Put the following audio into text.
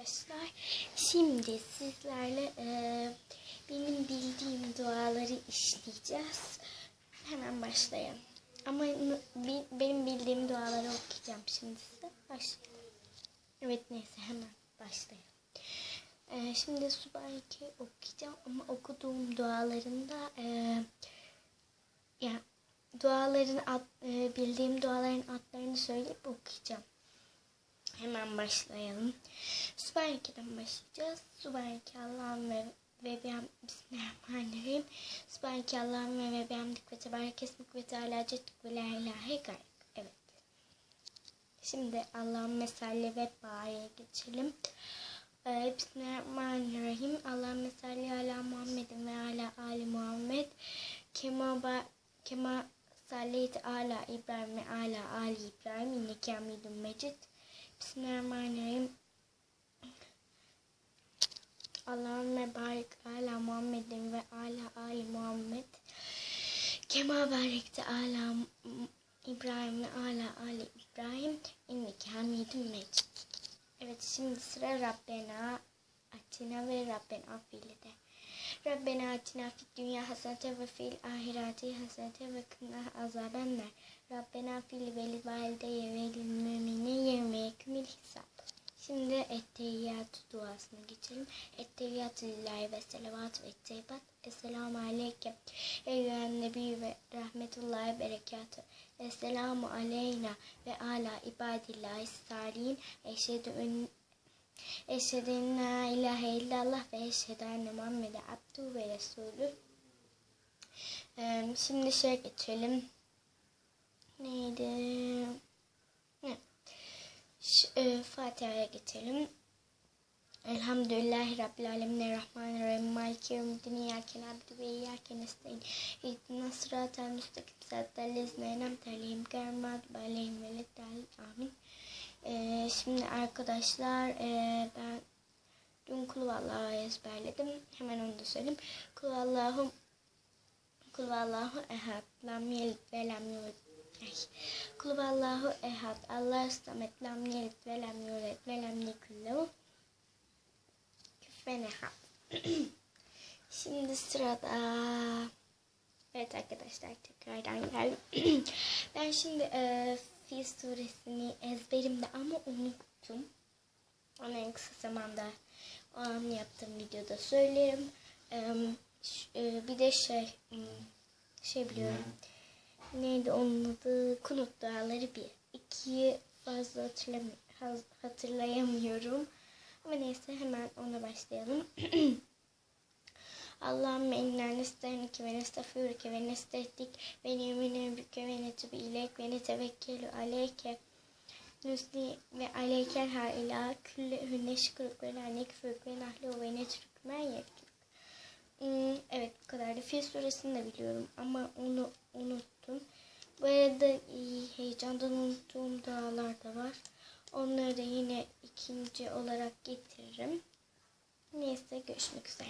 arkadaşlar. Şimdi sizlerle e, benim bildiğim duaları işleyeceğiz. Hemen başlayalım. Ama benim bildiğim duaları okuyacağım şimdi size. Başlayalım. Evet neyse hemen başlayalım. E, şimdi Subhaneke okuyacağım ama okuduğum dualarında e, ya duaların ad, e, bildiğim duaların adlarını söyleyip okuyacağım. Hemen başlayalım. Sübhaneke'den başlayacağız. Sübhaneke Allah'ım ve ve bihem Bismillahirrahmanirrahim. Sübhaneke Allah'ım ve ve bihamdik ve tebarek esmik ve ve la ilahe gayrek. Evet. Şimdi Allah'ın mesalli ve bağaya geçelim. Ee, Bismillahirrahmanirrahim. Allah'ın mesalli ala Muhammedin ve ala Ali Muhammed. Kema, ba, kema salleyt ala İbrahim ve ala Ali İbrahim. İnneke hamidun mecid. Bismillahirrahmanirrahim. Allahümme barik ala Muhammedin ve ala Ali Muhammed. Kema barekte ala İbrahim ve ala Ali İbrahim. İnneke hamidun mecid. Evet şimdi sıra Rabbena Atina ve Rabbena fiilde. Rabbena atina fid dünya hasenete ve fil ahireti hasenete ve kına azabenler. Rabbena fil veli valideye ve yevme hisab. Şimdi etteyyatü duasına geçelim. Etteyyatü lillahi ve selavatü ve teybat. Esselamu aleyke. Eyyühen nebi ve rahmetullahi berekatü. Esselamu aleyna ve ala ibadillahi salihin. Eşhedü en Eşhedü en la ilahe illallah ve eşhedü enne Muhammed'e abdu ve resulü. Ee, şimdi şey geçelim. Neydi? E, Fatiha'ya geçelim. Elhamdülillahi Rabbil Alemin Errahmanirrahim Maliki Yevmiddin İyyâke na'budu ve İyyâke nestaîn İhdina sıratal müstakim sıratal lezine enemte aleyhim gayril mağdubi aleyhim Amin. Şimdi arkadaşlar e, ben dün kulvallahu ezberledim. Hemen onu da söyleyeyim. Kulvallahu Kulvallahu ehad lam yelid ve lam. Ay. Kulvallahu ehad Allah samet lam yelid ve lam yulad ve lam yekun lehu küfen ehad. Şimdi sırada Evet arkadaşlar tekrardan geldim. ben şimdi e, Fil suresini ezberimde ama unuttum. Onu en kısa zamanda o an yaptığım videoda söylerim. E, bir de şey hmm, şey biliyorum. Neydi onun adı? Kunut duaları bir. İkiyi fazla hatırlamıyorum, hatırlayamıyorum. Ama neyse hemen ona başlayalım. Allahümme inna nesta'inike ve nestağfiruke ve nestehdik ve nemine büke ve netubu ilek ve netevekkelu aleyke nusli ve aleykel ha ila külle hünne şükürük ve la nekfürük ve nahlu ve netrük men yektürük. Hmm, evet bu kadar da Fil suresini de biliyorum ama onu unuttum. Bu arada e, heyecandan unuttuğum dualar da var. Onları da yine ikinci olarak getiririm. Neyse görüşmek üzere.